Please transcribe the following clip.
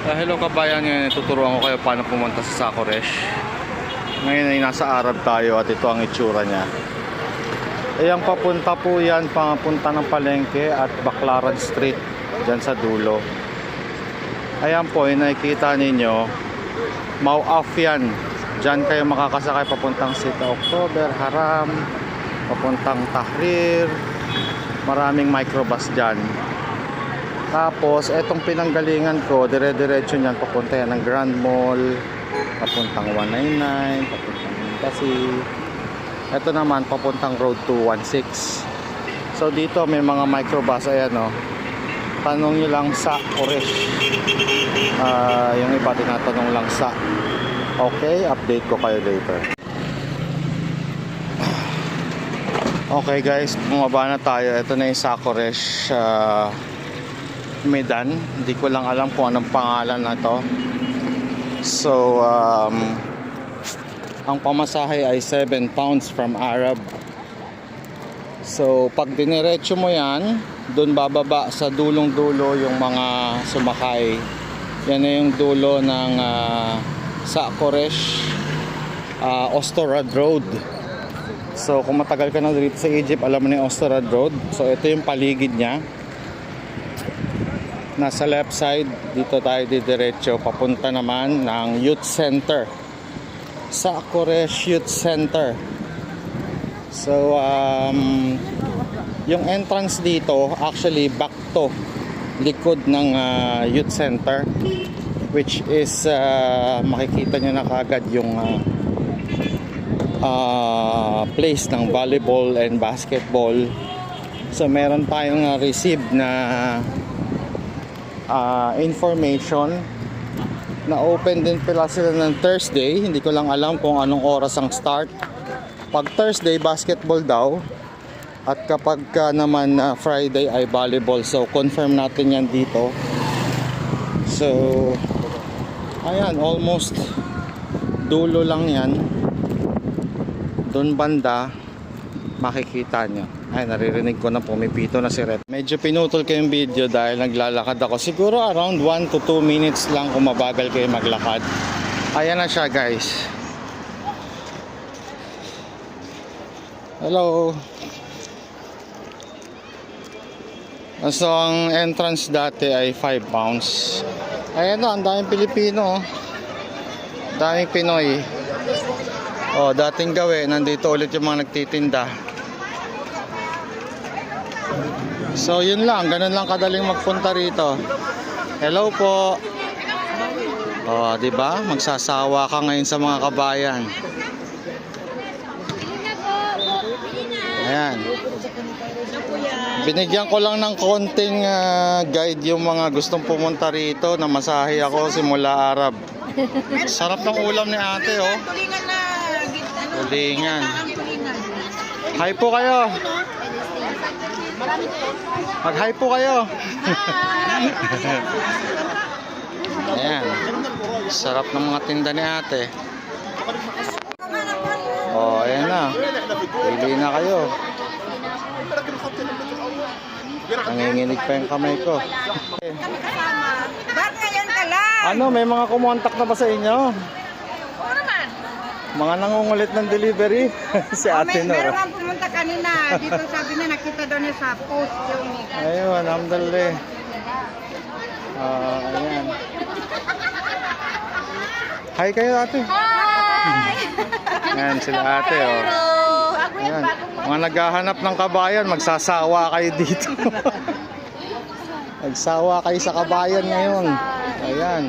Uh, hello kabayan, ngayon tuturuan ko kayo paano pumunta sa Sacoresh. Ngayon ay nasa Arab tayo at ito ang itsura niya. Ayan papunta po yan, papunta ng Palengke at Baclaran Street, dyan sa dulo. Ayan po, yung nakikita ninyo, Mauaf yan. Dyan kayo makakasakay papuntang City October, Haram, papuntang Tahrir, maraming microbus dyan. Tapos, etong pinanggalingan ko, dire-diretso niyan, papunta yan ng Grand Mall, papuntang 199, papuntang Kasi. Ito naman, papuntang Road 216. So, dito may mga microbus, ayan o. Tanong nyo lang sa Oresh. Ah, yung iba tinatanong lang sa. Okay, update ko kayo later. Okay guys, bumaba na tayo. Ito na yung Sacoresh ah, Medan. Hindi ko lang alam kung anong pangalan na to. So, um, ang pamasahe ay 7 pounds from Arab. So, pag diniretso mo yan, doon bababa sa dulong-dulo yung mga sumakay. Yan na yung dulo ng uh, Sacoresh uh, Ostorad Road. So, kung matagal ka na dito sa Egypt, alam mo na yung Ostorad Road. So, ito yung paligid niya nasa left side dito tayo didiretso papunta naman ng youth center. Sa Koresh Youth Center. So um, yung entrance dito actually back to likod ng uh, youth center which is uh, makikita nyo na kagad yung uh, uh, place ng volleyball and basketball. So meron tayong uh, receive na information. Na open din pala sila ng Thursday. Hindi ko lang alam kung anong oras ang start. Pag Thursday basketball daw. At kapag ka naman uh, Friday ay volleyball. So confirm natin yan dito. So ayan almost dulo lang yan. Doon banda makikita nyo ay naririnig ko na pumipito na si Rep medyo pinutol ko yung video dahil naglalakad ako. Siguro around 1 to 2 minutes lang kung mabagal kayo maglakad. Ayan na siya guys. Hello. So ang entrance dati ay 5 pounds. Ayan na ang daming Pilipino oh. daming Pinoy. Oh dating gawi nandito ulit yung mga nagtitinda So yun lang, ganun lang kadaling magpunta rito. Hello po. Oh, 'di ba? Magsasawa ka ngayon sa mga kabayan. Ayan. Binigyan ko lang ng konting ah, guide yung mga gustong pumunta rito na masahe ako simula Arab. Sarap ng ulam ni ate oh. Tulingan. Hi po kayo. Mag-hi po kayo. Ayan. Sarap ng mga tinda ni ate. Oh, ayan na. Pili na kayo. Nanginginig pa yung kamay ko. Kami kasama. Ba't ngayon ka lang? Ano, may mga kumontak na ba sa inyo? Mga nangungulit ng delivery? si Oh, ate Nora. meron kang pumunta kanina. Dito sabi niya, nakita daw niya sa post yung Ayun, alhamdulillah. Ah, ayan. Hi kayo ate. Hi! Ayan sila ate oh. Ako yung Ayan. Mga naghahanap ng kabayan, magsasawa kayo dito. Magsawa kayo sa kabayan ngayon. Ayan.